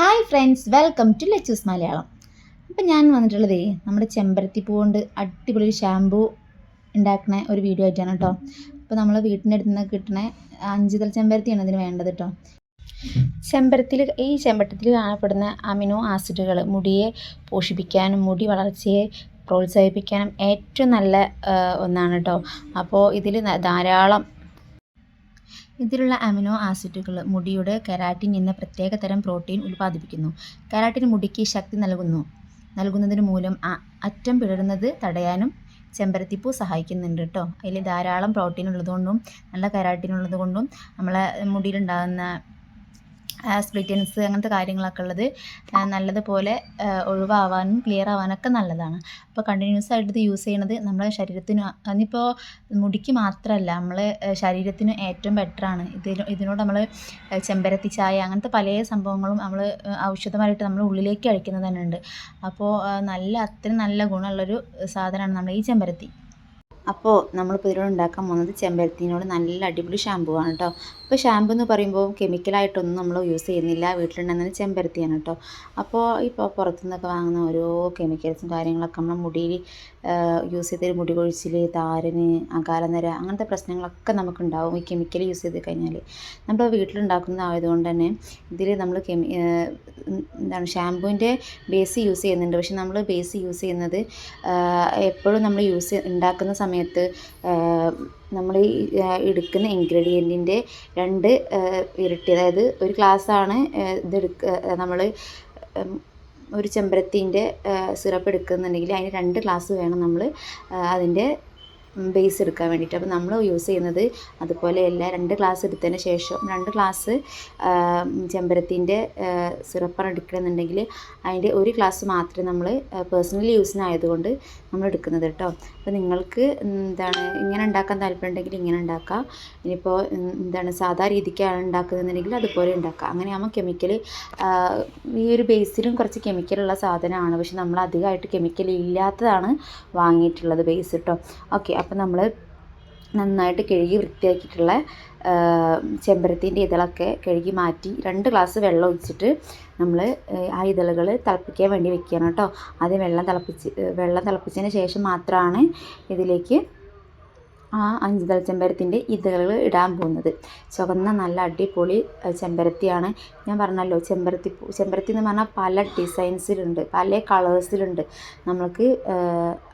Hi friends welcome to Lachoos Malayalam അപ്പം ഞാൻ വന്നിട്ടുള്ളതേ നമ്മുടെ ചെമ്പരത്തി പൂ കൊണ്ട് അടിപൊളി ഒരു ഷാമ്പൂ ഉണ്ടാക്കുന്ന ഒരു വീഡിയോ ആയിട്ടാണ് കേട്ടോ അപ്പോൾ നമ്മൾ വീട്ടിന്റെ അടുത്ത് നിന്ന് കിട്ടുന്ന അഞ്ചുതൽ ചെമ്പരത്തിയാണ് ഇതിന് വേണ്ടത് കേട്ടോ ചെമ്പരത്തിൽ ഈ ചെമ്പരത്തിൽ കാണപ്പെടുന്ന അമിനോ ആസിഡുകൾ മുടിയെ പോഷിപ്പിക്കാനും മുടി വളർച്ചയെ പ്രോത്സാഹിപ്പിക്കാനും ഏറ്റവും നല്ല ഒന്നാണ് കേട്ടോ അപ്പോൾ ഇതിൽ ധാരാളം ഇതിലുള്ള അമിനോ ആസിഡുകൾ മുടിയുടെ കെരാറ്റിൻ എന്ന പ്രത്യേക തരം പ്രോട്ടീൻ ഉൽപ്പാദിപ്പിക്കുന്നു. കെരാറ്റിൻ മുടിക്ക് ശക്തി നൽകുന്നു. നൽകുന്നതിന് മൂലം അറ്റം പിളരുന്നത് തടയാനും ചെമ്പരത്തിപ്പൂ സഹായിക്കുന്നുണ്ട് കേട്ടോ അതിൽ ധാരാളം പ്രോട്ടീൻ ഉള്ളതുകൊണ്ടും നല്ല കെരാറ്റിൻ ഉള്ളതുകൊണ്ടും നമ്മളെ മുടിയിലുണ്ടാകുന്ന സ്പ്ലിറ്റൻസ് അങ്ങനത്തെ കാര്യങ്ങളൊക്കെ ഉള്ളത് നല്ലതുപോലെ ഒഴിവാവാനും ക്ലിയർ ആവാനൊക്കെ നല്ലതാണ്. അപ്പോൾ കണ്ടിന്യൂസ് ആയിട്ട് ഇത് യൂസ് ചെയ്യണത് നമ്മുടെ ശരീരത്തിന് അതിപ്പോൾ മുടിക്ക് മാത്രമല്ല നമ്മളെ ശരീരത്തിന് ഏറ്റവും ബെറ്ററാണ് ഇതിന് ഇതിനോട് നമ്മൾ ചെമ്പരത്തി ചായ അങ്ങനത്തെ പല സംഭവങ്ങളും നമ്മൾ ഔഷധമായിട്ട് നമ്മൾ ഉള്ളിലേക്ക് അഴിക്കുന്നത് തന്നെ ഉണ്ട്. അപ്പോൾ നല്ല അത്രയും നല്ല ഗുണമുള്ളൊരു സാധനമാണ് നമ്മൾ ഈ ചെമ്പരത്തി. അപ്പോൾ നമ്മളിപ്പോൾ ഇതിനോട് ഉണ്ടാക്കാൻ പോകുന്നത് ചെമ്പരത്തിനോട് നല്ല അടിപൊളി ഷാമ്പു ആണ് കേട്ടോ അപ്പോൾ ഷാമ്പു എന്ന് പറയുമ്പോൾ കെമിക്കലായിട്ടൊന്നും നമ്മൾ യൂസ് ചെയ്യുന്നില്ല. വീട്ടിലുണ്ടെന്നാൽ ചെമ്പരത്തിയാണ് കേട്ടോ അപ്പോൾ ഇപ്പോൾ പുറത്തുനിന്നൊക്കെ വാങ്ങുന്ന ഓരോ കെമിക്കൽസും കാര്യങ്ങളൊക്കെ നമ്മൾ മുടിയിൽ യൂസ് ചെയ്ത് മുടി കൊഴിച്ചിൽ താരന് അകാലനര അങ്ങനത്തെ പ്രശ്നങ്ങളൊക്കെ നമുക്കുണ്ടാവും ഈ കെമിക്കൽ യൂസ് ചെയ്ത് കഴിഞ്ഞാൽ നമ്മൾ വീട്ടിലുണ്ടാക്കുന്ന ആയതുകൊണ്ട് തന്നെ ഇതിൽ നമ്മൾ കെമി എന്താണ് ഷാമ്പൂവിന്റെ ബേസ് യൂസ് ചെയ്യുന്നുണ്ട്. പക്ഷെ നമ്മൾ ബേസ് യൂസ് ചെയ്യുന്നത് എപ്പോഴും നമ്മൾ യൂസ് ഉണ്ടാക്കുന്ന സമയത്ത് നമ്മൾ ഈ എടുക്കുന്ന ഇൻഗ്രീഡിയന്റിന്റെ രണ്ട് ഇരട്ടി അതായത് ഒരു ഗ്ലാസ്സാണ് ഇതെടുക്ക നമ്മൾ ഒരു ചെമ്പരത്തിന്റെ സിറപ്പ് എടുക്കുന്നുണ്ടെങ്കിൽ അതിന് രണ്ട് ഗ്ലാസ് വേണം നമ്മൾ അതിന്റെ ബേസ് എടുക്കാൻ വേണ്ടിയിട്ട്. അപ്പോൾ നമ്മൾ യൂസ് ചെയ്യുന്നത് അതുപോലെ അതുപോലെയല്ല രണ്ട് ഗ്ലാസ് എടുത്തതിന് ശേഷം രണ്ട് ഗ്ലാസ് ചെമ്പരത്തിന്റെ സിറപ്പാണ് എടുക്കണമെന്നുണ്ടെങ്കിൽ അതിന്റെ ഒരു ഗ്ലാസ് മാത്രമേ നമ്മൾ പേഴ്സണലി യൂസിനായതുകൊണ്ട് നമ്മൾ എടുക്കുന്നത് കേട്ടോ. അപ്പോൾ നിങ്ങൾക്ക് എന്താണ് ഇങ്ങനെ ഉണ്ടാക്കാൻ താല്പര്യമുണ്ടെങ്കിൽ ഇങ്ങനെ ഉണ്ടാക്കാം. ഇനിയിപ്പോൾ എന്താണ് സാധാ രീതിക്കാണ് ഉണ്ടാക്കുന്നതെന്നുണ്ടെങ്കിൽ അതുപോലെ ഉണ്ടാക്കാം. അങ്ങനെയാകുമ്പോൾ കെമിക്കൽ ഈ ഒരു ബേസിലും കുറച്ച് കെമിക്കലുള്ള സാധനമാണ്. പക്ഷെ നമ്മൾ അധികമായിട്ട് കെമിക്കൽ ഇല്ലാത്തതാണ് വാങ്ങിയിട്ടുള്ളത് ബേസ് കേട്ടോ ഓക്കെ അപ്പോൾ നമ്മൾ നന്നായിട്ട് കഴുകി വൃത്തിയാക്കിയിട്ടുള്ള ചെമ്പരത്തിന്റെ ഇതളൊക്കെ കഴുകി മാറ്റി രണ്ട് ഗ്ലാസ് വെള്ളം ഒഴിച്ചിട്ട് നമ്മൾ ആ ഇതളുകൾ തിളപ്പിക്കാൻ വേണ്ടി വെക്കുകയാണ് കേട്ടോ. ആദ്യം വെള്ളം തിളപ്പിച്ച് വെള്ളം തിളപ്പിച്ചതിന് ശേഷം മാത്രമാണ് ഇതിലേക്ക് ആ അഞ്ച് തല ചെമ്പരത്തിന്റെ ഇതളുകൾ ഇടാൻ പോകുന്നത്. ചുവന്ന നല്ല അടിപൊളി ചെമ്പരത്തിയാണ്. ഞാൻ പറഞ്ഞല്ലോ ചെമ്പരത്തി ചെമ്പരത്തി എന്ന് പറഞ്ഞാൽ പല ഡിസൈൻസിലുണ്ട് പല കളേഴ്സിലുണ്ട്. നമ്മൾക്ക്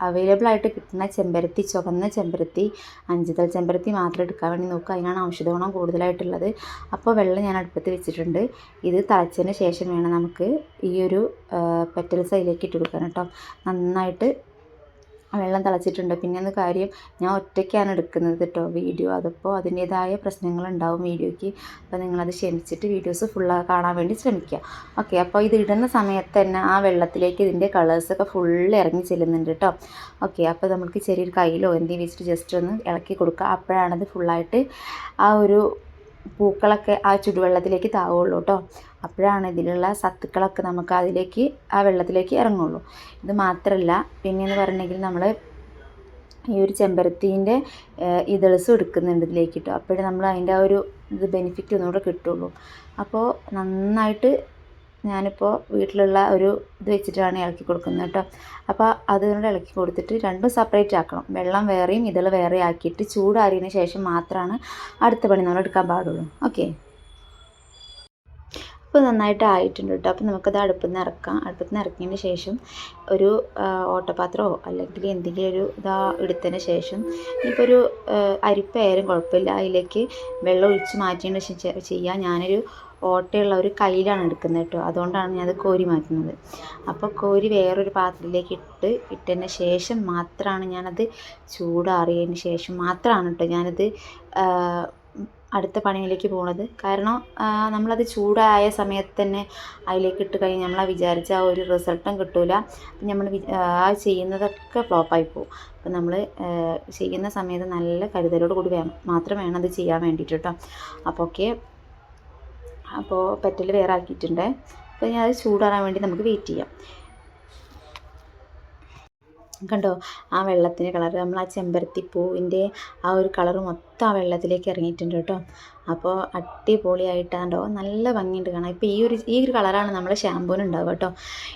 അവൈലബിൾ ആയിട്ട് കിട്ടുന്ന ചെമ്പരത്തി ചുവന്ന ചെമ്പരത്തി അഞ്ചുതൽ ചെമ്പരത്തി മാത്രം എടുക്കാൻ വേണ്ടി നോക്കുക. അതിനാണ് ഔഷധ ഗുണം കൂടുതലായിട്ടുള്ളത്. അപ്പോൾ വെള്ളം ഞാൻ അടുപ്പത്ത് വെച്ചിട്ടുണ്ട്. ഇത് തളച്ചതിന് ശേഷം വേണം നമുക്ക് ഈ ഒരു പെറ്റൽസ് അതിലേക്ക് ഇട്ട് കൊടുക്കാൻ കേട്ടോ. നന്നായിട്ട് വെള്ളം തിളച്ചിട്ടുണ്ട്. പിന്നെ ഒന്ന് കാര്യം ഞാൻ ഒറ്റയ്ക്കാണ് എടുക്കുന്നത് കേട്ടോ വീഡിയോ. അതിപ്പോൾ അതിന്റേതായ പ്രശ്നങ്ങളുണ്ടാവും വീഡിയോയ്ക്ക്. അപ്പോൾ നിങ്ങളത് ക്ഷമിച്ചിട്ട് വീഡിയോസ് ഫുള്ള് കാണാൻ വേണ്ടി ശ്രമിക്കുക. ഓക്കെ അപ്പോൾ ഇത് ഇടുന്ന സമയത്ത് തന്നെ ആ വെള്ളത്തിലേക്ക് ഇതിന്റെ കളേഴ്സൊക്കെ ഫുള്ള് ഇറങ്ങി ചെല്ലുന്നുണ്ട് കേട്ടോ ഓക്കെ അപ്പോൾ നമുക്ക് ചെറിയൊരു കയ്യിലോ എന്തെങ്കിലും വെച്ചിട്ട് ജസ്റ്റ് ഒന്ന് ഇളക്കി കൊടുക്കുക. അപ്പോഴാണത് ഫുള്ളായിട്ട് ആ ഒരു പൂക്കളൊക്കെ ആ ചുടുവെള്ളത്തിലേക്ക് താവുള്ളൂ കേട്ടോ. അപ്പോഴാണ് ഇതിലുള്ള സത്തുക്കളൊക്കെ നമുക്ക് അതിലേക്ക് ആ വെള്ളത്തിലേക്ക് ഇറങ്ങുള്ളൂ ഇത് മാത്രമല്ല പിന്നെയെന്ന് പറഞ്ഞെങ്കിൽ നമ്മൾ ഈ ഒരു ചെമ്പരത്തീന്റെ ഇതൾസും എടുക്കുന്നുണ്ട് ഇതിലേക്ക് കേട്ടോ. അപ്പോഴേ നമ്മൾ അതിന്റെ ആ ഒരു ഇത് ബെനിഫിറ്റ് ഒന്നുകൂടെ കിട്ടുള്ളൂ അപ്പോൾ നന്നായിട്ട് ഞാനിപ്പോൾ വീട്ടിലുള്ള ഒരു ഇത് വെച്ചിട്ടാണ് ഇളക്കി കൊടുക്കുന്നത് കേട്ടോ. അപ്പോൾ അതുകൊണ്ട് ഇളക്കി കൊടുത്തിട്ട് രണ്ടും സെപ്പറേറ്റ് ആക്കണം. വെള്ളം വേറെയും ഇതൾ വേറെ ആക്കിയിട്ട് ചൂടാറിയതിന് ശേഷം മാത്രമാണ് അടുത്ത പണി നമ്മൾ എടുക്കാൻ പാടുള്ളൂ. ഓക്കെ? അപ്പോൾ നന്നായിട്ട് ആയിട്ടുണ്ട് കേട്ടോ. അപ്പോൾ നമുക്കത് അടുപ്പിൽ നിന്ന് ഇറക്കാം. അടുപ്പത്ത് നിന്ന് ഇറക്കിയതിന് ശേഷം ഒരു ഓട്ടപാത്രമോ അല്ലെങ്കിൽ എന്തെങ്കിലും ഒരു ഇതാ എടുത്തതിന് ശേഷം ഇപ്പോൾ ഒരു അരിപ്പായാലും കുഴപ്പമില്ല. അതിലേക്ക് വെള്ളം ഒഴിച്ച് മാറ്റിയതിന് ശേഷം ചെയ്യാം. ഞാനൊരു ഓട്ടയുള്ള ഒരു കയ്യിലാണ് എടുക്കുന്നത് കേട്ടോ. അതുകൊണ്ടാണ് ഞാനത് കോരി മാറ്റുന്നത്. അപ്പോൾ കോരി വേറൊരു പാത്രത്തിലേക്ക് ഇട്ട് ഇട്ടതിന് ശേഷം മാത്രമാണ് ഞാനത് ചൂടാറിയതിന് ശേഷം മാത്രമാണ് കേട്ടോ ഞാനത് അടുത്ത പണിയിലേക്ക് പോണത്. കാരണം നമ്മളത് ചൂടായ സമയത്ത് തന്നെ അതിലേക്ക് ഇട്ട് കഴിഞ്ഞ് നമ്മൾ ആ വിചാരിച്ച ആ ഒരു റിസൾട്ടും കിട്ടൂല. അപ്പം നമ്മൾ ആ ചെയ്യുന്നതൊക്കെ ഫ്ലോപ്പായി പോകും അപ്പം നമ്മൾ ചെയ്യുന്ന സമയത്ത് നല്ല കരുതലോട് കൂടി വേണം മാത്രം വേണം അത് ചെയ്യാൻ വേണ്ടിയിട്ട് കേട്ടോ. അപ്പോൾ ഓക്കെ. അപ്പോൾ പെറ്റൽ വേറെ ആക്കിയിട്ടുണ്ട് അപ്പോൾ ഞാൻ അത് ചൂടാറാൻ വേണ്ടി നമുക്ക് വെയിറ്റ് ചെയ്യാം. കണ്ടോ? ആ വെള്ളത്തിന്റെ കളർ നമ്മൾ ആ ചെമ്പരത്തി പൂവിന്റെ ആ ഒരു കളർ മൊത്തം ആ വെള്ളത്തിലേക്ക് ഇറങ്ങിയിട്ടുണ്ട് കേട്ടോ. അപ്പോൾ അടിപൊളിയായിട്ടാണ്ടോ നല്ല ഭംഗിയുണ്ട് കാണാം ഇപ്പോൾ ഈ ഒരു ഈ ഒരു കളറാണ് നമ്മുടെ ഷാമ്പൂന് ഉണ്ടാവുക കേട്ടോ.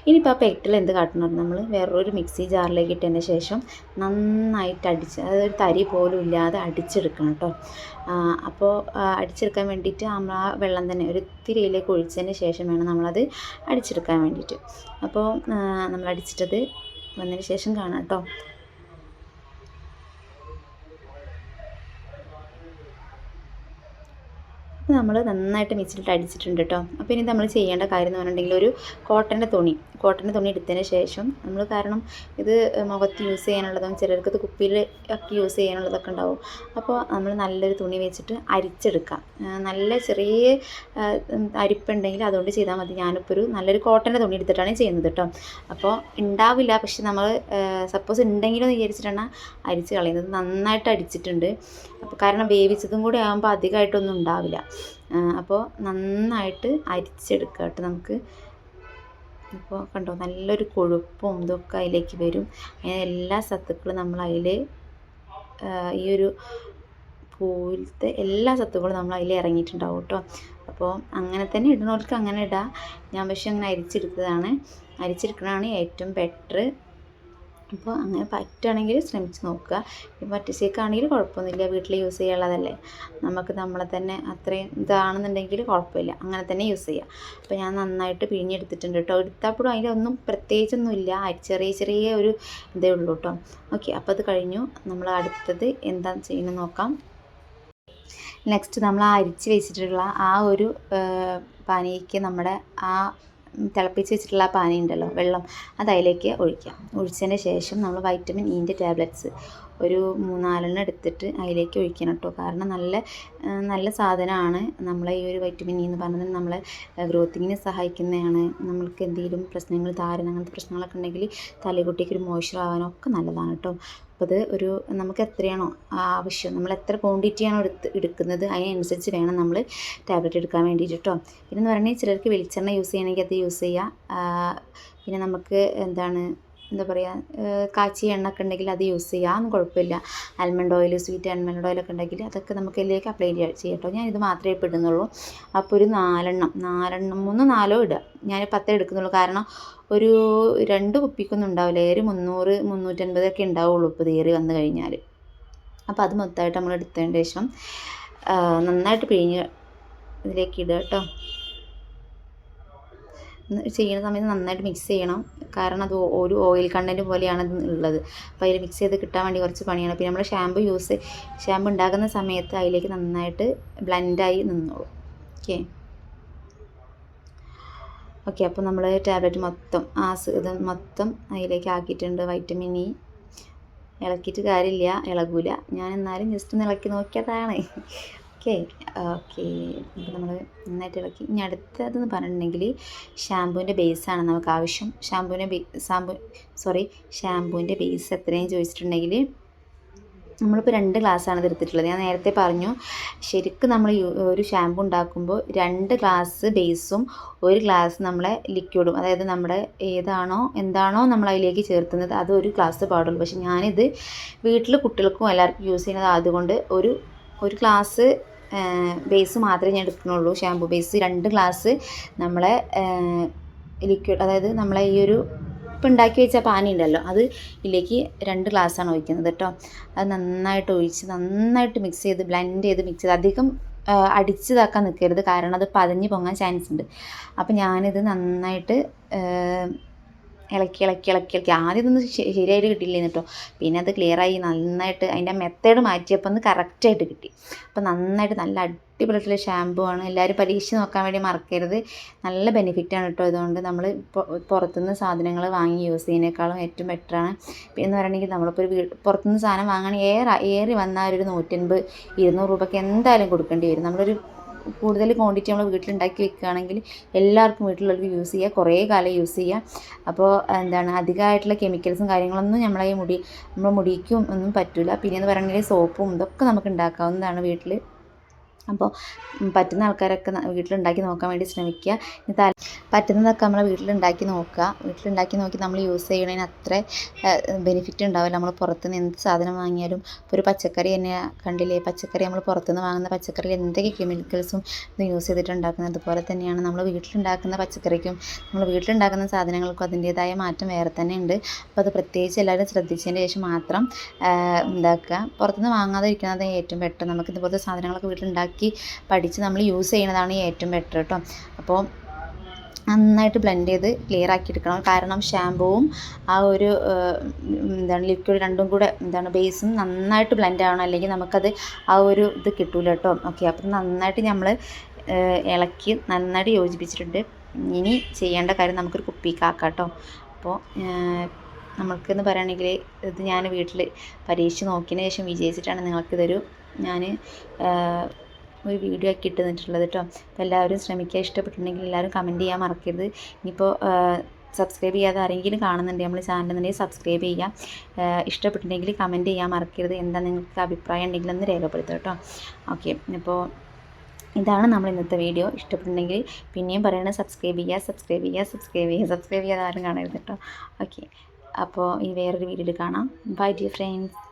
ഇനിയിപ്പോൾ ആ പെട്ടിൽ എന്ത് കാട്ടണം നമ്മൾ വേറൊരു മിക്സി ജാറിലേക്ക് ഇട്ടതിന് ശേഷം നന്നായിട്ട് അടിച്ച് അതായത് ഒരു തരി പോലും ഇല്ലാതെ അടിച്ചെടുക്കണം കേട്ടോ. അപ്പോൾ അടിച്ചെടുക്കാൻ വേണ്ടിയിട്ട് നമ്മൾ ആ വെള്ളം തന്നെ ഒരു ഇത്തിരിയിലേക്ക് ഒഴിച്ചതിന് ശേഷം വേണം നമ്മളത് അടിച്ചെടുക്കാൻ വേണ്ടിയിട്ട്. അപ്പോൾ നമ്മൾ അടിച്ചിട്ടത് വന്നതിന് ശേഷം കാണാം കേട്ടോ നമ്മൾ നന്നായിട്ട് മിക്സിലിട്ട് അടിച്ചിട്ടുണ്ട് കേട്ടോ അപ്പോൾ ഇനി നമ്മൾ ചെയ്യേണ്ട കാര്യം എന്ന് പറഞ്ഞിട്ടുണ്ടെങ്കിൽ ഒരു കോട്ടന്റെ തുണി. കോട്ടന്റെ തുണി എടുത്തതിന് ശേഷം നമ്മൾ കാരണം ഇത് മുഖത്ത് യൂസ് ചെയ്യാനുള്ളതും ചിലർക്ക് ഇത് കുപ്പിയിൽ ഒക്കെ യൂസ് ചെയ്യാനുള്ളതൊക്കെ ഉണ്ടാവും. അപ്പോൾ നമ്മൾ നല്ലൊരു തുണി വെച്ചിട്ട് അരിച്ചെടുക്കാം നല്ല ചെറിയ അരിപ്പുണ്ടെങ്കിൽ അതുകൊണ്ട് ചെയ്താൽ മതി. ഞാനിപ്പോൾ ഒരു നല്ലൊരു കോട്ടന്റെ തുണി എടുത്തിട്ടാണ് ചെയ്യുന്നത് കേട്ടോ. അപ്പോൾ ഉണ്ടാവില്ല. പക്ഷെ നമ്മൾ സപ്പോസ് ഉണ്ടെങ്കിലും വിചാരിച്ചിട്ടാണ് അരിച്ച് കളയുന്നത്. നന്നായിട്ട് അടിച്ചിട്ടുണ്ട്. അപ്പോൾ കാരണം വേവിച്ചതും കൂടി ആകുമ്പോൾ അധികമായിട്ടൊന്നും ഉണ്ടാവില്ല. അപ്പോൾ നന്നായിട്ട് അരിച്ചെടുക്കുക കേട്ടോ നമുക്ക്. അപ്പോൾ കണ്ടോ നല്ലൊരു കൊഴുപ്പും ഇതൊക്കെ അതിലേക്ക് വരും. അങ്ങനെ എല്ലാ സത്തുക്കളും നമ്മൾ അതിൽ ഈ ഒരു പൂവിലത്തെ എല്ലാ സത്തുക്കളും നമ്മൾ അതിൽ ഇറങ്ങിയിട്ടുണ്ടാവും കേട്ടോ അപ്പോൾ അങ്ങനെ തന്നെ ഇടുന്നവർക്ക് അങ്ങനെ ഇടാം. ഞാൻ പക്ഷേ അങ്ങനെ അരിച്ചെടുത്തതാണ്. അരിച്ചെടുക്കണതാണ് ഏറ്റവും ബെറ്റർ അപ്പോൾ അങ്ങനെ പറ്റുകയാണെങ്കിൽ ശ്രമിച്ച് നോക്കുക. ഇപ്പം പറ്റിച്ചേക്കാണെങ്കിൽ കുഴപ്പമൊന്നുമില്ല. വീട്ടിൽ യൂസ് ചെയ്യാനുള്ളതല്ലേ. നമുക്ക് നമ്മളെ തന്നെ അത്രയും ഇതാണെന്നുണ്ടെങ്കിൽ കുഴപ്പമില്ല. അങ്ങനെ തന്നെ യൂസ് ചെയ്യാം. അപ്പോൾ ഞാൻ നന്നായിട്ട് പിഴിഞ്ഞെടുത്തിട്ടുണ്ട് കേട്ടോ. എടുത്തപ്പോഴും അതിന്റെ ഒന്നും പ്രത്യേകിച്ചൊന്നുമില്ല ചെറിയ ചെറിയ ഒരു ഇതേ ഉള്ളൂ കേട്ടോ. ഓക്കെ. അപ്പോൾ അത് കഴിഞ്ഞു. നമ്മൾ അടുത്തത് എന്താ ചെയ്യുന്നത് നോക്കാം. നെക്സ്റ്റ് നമ്മൾ അരിച്ച് വെച്ചിട്ടുള്ള ആ ഒരു പാനിക്ക് നമ്മുടെ ആ തിളപ്പിച്ച് വെച്ചിട്ടുള്ള ആ പാനി ഉണ്ടല്ലോ വെള്ളം അത് അതിലേക്ക് ഒഴിക്കാം. ഒഴിച്ചതിന് ശേഷം നമ്മൾ വൈറ്റമിൻ ഇന്റെ ടാബ്ലറ്റ്സ് ഒരു മൂന്നാലെണ്ണം എടുത്തിട്ട് അതിലേക്ക് ഒഴിക്കണം കേട്ടോ. കാരണം നല്ല നല്ല സാധനമാണ് നമ്മളെ ഈ ഒരു വൈറ്റമിൻ ഇ എന്ന് പറയുന്നത് നമ്മളെ ഗ്രോത്തിങ്ങിനെ സഹായിക്കുന്നതാണ്. നമ്മൾക്ക് എന്തെങ്കിലും പ്രശ്നങ്ങൾ താരൻ അങ്ങനത്തെ പ്രശ്നങ്ങളൊക്കെ ഉണ്ടെങ്കിൽ തലകുട്ടിക്ക് ഒരു മോയ്സ്ചർ ആവാനൊക്കെ നല്ലതാണ് കേട്ടോ. അപ്പോൾ അത് ഒരു നമുക്ക് എത്രയാണോ ആവശ്യം നമ്മൾ എത്ര ക്വാണ്ടിറ്റിയാണോ എടുത്ത് എടുക്കുന്നത് അതിനനുസരിച്ച് വേണം നമ്മൾ ടാബ്ലറ്റ് എടുക്കാൻ വേണ്ടിയിട്ട് കേട്ടോ. പിന്നെ എന്ന് പറഞ്ഞാൽ ചിലർക്ക് വെളിച്ചെണ്ണ യൂസ് ചെയ്യണമെങ്കിൽ അത് യൂസ് ചെയ്യുക പിന്നെ നമുക്ക് എന്താണ് എന്താ പറയുക കാച്ചി എണ്ണ ഒക്കെ ഉണ്ടെങ്കിൽ അത് യൂസ് ചെയ്യാം. കുഴപ്പമില്ല. ആൽമണ്ട് ഓയിൽ സ്വീറ്റ് ആൽമണ്ട് ഓയിലൊക്കെ ഉണ്ടെങ്കിൽ അതൊക്കെ നമുക്ക് ഇതിലേക്ക് അപ്ലൈ ചെയ്യാം ചെയ്യട്ടോ ഞാൻ ഇത് മാത്രമേ ഇടുന്നുള്ളൂ. അപ്പോൾ ഒരു നാലെണ്ണം നാലെണ്ണം മൂന്ന് നാലോ ഇടുക ഞാൻ പത്തേ എടുക്കുന്നുള്ളൂ. കാരണം ഒരു രണ്ട് കുപ്പിക്കൊന്നും ഉണ്ടാവില്ല. ഏറി മുന്നൂറ് മുന്നൂറ്റൻപതൊക്കെ ഉണ്ടാവുള്ളൂ ഇപ്പോൾ ഏറി വന്നു കഴിഞ്ഞാൽ അപ്പോൾ അത് മൊത്തമായിട്ട് നമ്മൾ എടുത്തതിന് ശേഷം നന്നായിട്ട് പിഴിഞ്ഞ് ഇതിലേക്ക് ഇടുക കേട്ടോ ചെയ്യുന്ന സമയത്ത് നന്നായിട്ട് മിക്സ് ചെയ്യണം. കാരണം അത് ഒരു ഓയിൽ കണ്ടന്റ് പോലെയാണ് അത് ഉള്ളത്. അപ്പോൾ അതിൽ മിക്സ് ചെയ്ത് കിട്ടാൻ വേണ്ടി കുറച്ച് പണിയാണ്. പിന്നെ നമ്മൾ ഷാമ്പു യൂസ് ഷാമ്പു ഉണ്ടാക്കുന്ന സമയത്ത് അതിലേക്ക് നന്നായിട്ട് ബ്ലെൻഡായി നിന്നോളൂ. ഓക്കെ ഓക്കെ അപ്പോൾ നമ്മൾ ടാബ്ലറ്റ് മൊത്തം ആ ഇത് മൊത്തം അതിലേക്ക് ആക്കിയിട്ടുണ്ട് വൈറ്റമിൻ ഇ ഇളക്കിയിട്ട് കാര്യമില്ല ഇളകൂല. ഞാൻ എന്നാലും ജസ്റ്റ് ഒന്ന് ഇളക്കി നോക്കിയതാണ്. Okay okay. നമ്മൾ നന്നായിട്ട് ഇളക്കി. ഇനി അടുത്തതെന്ന് പറഞ്ഞിട്ടുണ്ടെങ്കിൽ ഷാമ്പൂവിന്റെ ബേസാണ് നമുക്ക് ആവശ്യം. ഷാമ്പൂവിന്റെ ബേ സോറി ഷാമ്പൂവിന്റെ ബേസ് എത്രയും ചോദിച്ചിട്ടുണ്ടെങ്കിൽ നമ്മളിപ്പോൾ രണ്ട് ഗ്ലാസ്സാണ് എടുത്തിട്ടുള്ളത്. ഞാൻ നേരത്തെ പറഞ്ഞു ശരിക്കും നമ്മൾ ഒരു ഷാമ്പു ഉണ്ടാക്കുമ്പോൾ രണ്ട് ഗ്ലാസ് ബേസും ഒരു ഗ്ലാസ് നമ്മളെ ലിക്വിഡും അതായത് നമ്മുടെ ഏതാണോ എന്താണോ നമ്മൾ അതിലേക്ക് ചേർത്തുന്നത് അത് ഒരു ഗ്ലാസ് പാടുള്ളൂ പക്ഷെ ഞാനിത് വീട്ടിൽ കുട്ടികൾക്കും എല്ലാവർക്കും യൂസ് ചെയ്യുന്നത് അതുകൊണ്ട് ഒരു ഒരു ഗ്ലാസ് ബേസ് മാത്രമേ ഞാൻ എടുക്കുന്നുള്ളൂ. ഷാമ്പു ബേസ് രണ്ട് ഗ്ലാസ് നമ്മളെ ലിക്വിഡ് അതായത് നമ്മളെ ഈ ഒരു ഇപ്പം ഉണ്ടാക്കി വെച്ച പാനി ഉണ്ടല്ലോ അത് ഇതിലേക്ക് രണ്ട് ഗ്ലാസ്സാണ് ഒഴിക്കുന്നത് കേട്ടോ. അത് നന്നായിട്ട് ഒഴിച്ച് നന്നായിട്ട് മിക്സ് ചെയ്ത് ബ്ലെൻഡ് ചെയ്ത് മിക്സ് ചെയ്ത് അധികം അടിച്ചതാക്കാൻ നിൽക്കരുത് കാരണം അത് പതഞ്ഞ് പൊങ്ങാൻ ചാൻസ് ഉണ്ട്. അപ്പം ഞാനിത് നന്നായിട്ട് ഇളക്കി ഇളക്കി ഇളക്കി ഇളക്കി. ആദ്യം ഇതൊന്നും ശരിയായിട്ട് കിട്ടിയില്ലായിരുന്നു കേട്ടോ. പിന്നെ അത് ക്ലിയറായി നന്നായിട്ട് അതിന്റെ മെത്തേഡ് മാറ്റിയപ്പോൾ ഒന്ന് കറക്റ്റായിട്ട് കിട്ടി. അപ്പോൾ നന്നായിട്ട് നല്ല അടിപൊളിയായിട്ടുള്ള ഷാമ്പു ആണ്. എല്ലാവരും പരീക്ഷിച്ച് നോക്കാൻ വേണ്ടി മറക്കരുത്. നല്ല ബെനിഫിറ്റാണ് കേട്ടോ. ഇതുകൊണ്ട് നമ്മൾ പുറത്തുനിന്ന് സാധനങ്ങൾ വാങ്ങി യൂസ് ചെയ്യുന്നതിനേക്കാളും ഏറ്റവും ബെറ്ററാണ് എന്ന് പറയുകയാണെങ്കിൽ നമ്മളിപ്പോൾ ഒരു വീട് പുറത്തുനിന്ന് സാധനം വാങ്ങണമെങ്കിൽ ഏറെ ഏറി വന്നാൽ ഒരു നൂറ്റൻപത് ഇരുന്നൂറ് രൂപയ്ക്ക് എന്തായാലും കൊടുക്കേണ്ടി വരും. നമ്മളൊരു കൂടുതൽ ക്വാണ്ടിറ്റി നമ്മൾ വീട്ടിലുണ്ടാക്കി വെക്കുകയാണെങ്കിൽ എല്ലാവർക്കും വീട്ടിലുള്ളവർക്ക് യൂസ് ചെയ്യുക കുറേ കാലം യൂസ് ചെയ്യുക അപ്പോൾ എന്താണ് അധികമായിട്ടുള്ള കെമിക്കൽസും കാര്യങ്ങളൊന്നും നമ്മളെ മുടി നമ്മുടെ മുടിക്കും ഒന്നും പറ്റില്ല പിന്നെ എന്ന് പറയുകയാണെങ്കിൽ സോപ്പും ഇതൊക്കെ നമുക്ക് ഉണ്ടാക്കാവുന്നതാണ് വീട്ടിൽ അപ്പോൾ പറ്റുന്ന ആൾക്കാരൊക്കെ വീട്ടിലുണ്ടാക്കി നോക്കാൻ വേണ്ടി ശ്രമിക്കുക. ഇനി താൽ പറ്റുന്നതൊക്കെ നമ്മൾ വീട്ടിലുണ്ടാക്കി നോക്കുക. വീട്ടിലുണ്ടാക്കി നോക്കി നമ്മൾ യൂസ് ചെയ്യണതിന് അത്ര ബെനിഫിറ്റ് ഉണ്ടാവില്ല. നമ്മൾ പുറത്തുനിന്ന് എന്ത് സാധനം വാങ്ങിയാലും ഇപ്പോൾ ഒരു പച്ചക്കറി തന്നെ കണ്ടില്ലേ? പച്ചക്കറി നമ്മൾ പുറത്തുനിന്ന് വാങ്ങുന്ന പച്ചക്കറിയിൽ എന്തൊക്കെ കെമിക്കൽസും ഇത് യൂസ് ചെയ്തിട്ടുണ്ടാക്കുന്നത്? അതുപോലെ തന്നെയാണ് നമ്മൾ വീട്ടിലുണ്ടാക്കുന്ന പച്ചക്കറിക്കും നമ്മൾ വീട്ടിലുണ്ടാക്കുന്ന സാധനങ്ങൾക്കും അതിന്റേതായ മാറ്റം വേറെ തന്നെ ഉണ്ട്. അപ്പോൾ അത് പ്രത്യേകിച്ച് എല്ലാവരും ശ്രദ്ധിച്ചതിന് ശേഷം മാത്രം ഉണ്ടാക്കുക പുറത്തുനിന്ന് വാങ്ങാതെ ഇരിക്കുന്നത് ഏറ്റവും പെട്ടെന്ന്. നമുക്ക് ഇതുപോലത്തെ സാധനങ്ങളൊക്കെ വീട്ടിലുണ്ടാക്കി പഠിച്ച് നമ്മൾ യൂസ് ചെയ്യുന്നതാണ് ഏറ്റവും ബെറ്റർ കേട്ടോ അപ്പോൾ നന്നായിട്ട് ബ്ലെൻഡ് ചെയ്ത് ക്ലിയർ ആക്കി എടുക്കണം. കാരണം ഷാമ്പുവും ആ ഒരു എന്താണ് ലിക്വിഡ് രണ്ടും കൂടെ എന്താണ് ബേസും നന്നായിട്ട് ബ്ലെൻഡ് ആവണം. അല്ലെങ്കിൽ നമുക്കത് ആ ഒരു ഇത് കിട്ടൂല കേട്ടോ ഓക്കെ അപ്പം നന്നായിട്ട് നമ്മൾ ഇളക്കി നന്നായിട്ട് യോജിപ്പിച്ചിട്ടുണ്ട്. ഇനി ചെയ്യേണ്ട കാര്യം നമുക്കൊരു കുപ്പിക്കാക്കാം കേട്ടോ അപ്പോൾ നമുക്കെന്ന് പറയുകയാണെങ്കിൽ ഇത് ഞാൻ വീട്ടിൽ പരീക്ഷിച്ച് നോക്കിയതിന് ശേഷം വിജയിച്ചിട്ടാണ് നിങ്ങൾക്കിതൊരു ഞാൻ ഒരു വീഡിയോ ആക്കി ഇട്ട് തന്നിട്ടുള്ളത് കേട്ടോ. അപ്പോൾ എല്ലാവരും ശ്രമിക്കുക. ഇഷ്ടപ്പെട്ടിട്ടുണ്ടെങ്കിൽ എല്ലാവരും കമന്റ് ചെയ്യാൻ മറക്കരുത്. ഇനിയിപ്പോൾ സബ്സ്ക്രൈബ് ചെയ്യാതെ ആരെങ്കിലും കാണുന്നുണ്ടെങ്കിൽ നമ്മൾ ചാനൽ എന്നുണ്ടെങ്കിൽ സബ്സ്ക്രൈബ് ചെയ്യുക. ഏഹ് ഇഷ്ടപ്പെട്ടിട്ടുണ്ടെങ്കിൽ കമന്റ് ചെയ്യാൻ മറക്കരുത്. എന്താ നിങ്ങൾക്ക് അഭിപ്രായം ഉണ്ടെങ്കിൽ ഒന്ന് രേഖപ്പെടുത്തുക കേട്ടോ. ഓക്കെ അപ്പോൾ ഇതാണ് നമ്മൾ ഇന്നത്തെ വീഡിയോ ഇഷ്ടപ്പെട്ടിട്ടുണ്ടെങ്കിൽ പിന്നെയും പറയണത് സബ്സ്ക്രൈബ് ചെയ്യുക സബ്സ്ക്രൈബ് ചെയ്യുക സബ്സ്ക്രൈബ് ചെയ്യുക. സബ്സ്ക്രൈബ് ചെയ്യാതെ ആരും കാണരുത് കേട്ടോ. ഓക്കെ അപ്പോൾ ഈ വേറൊരു വീഡിയോയിൽ കാണാം. By dear friends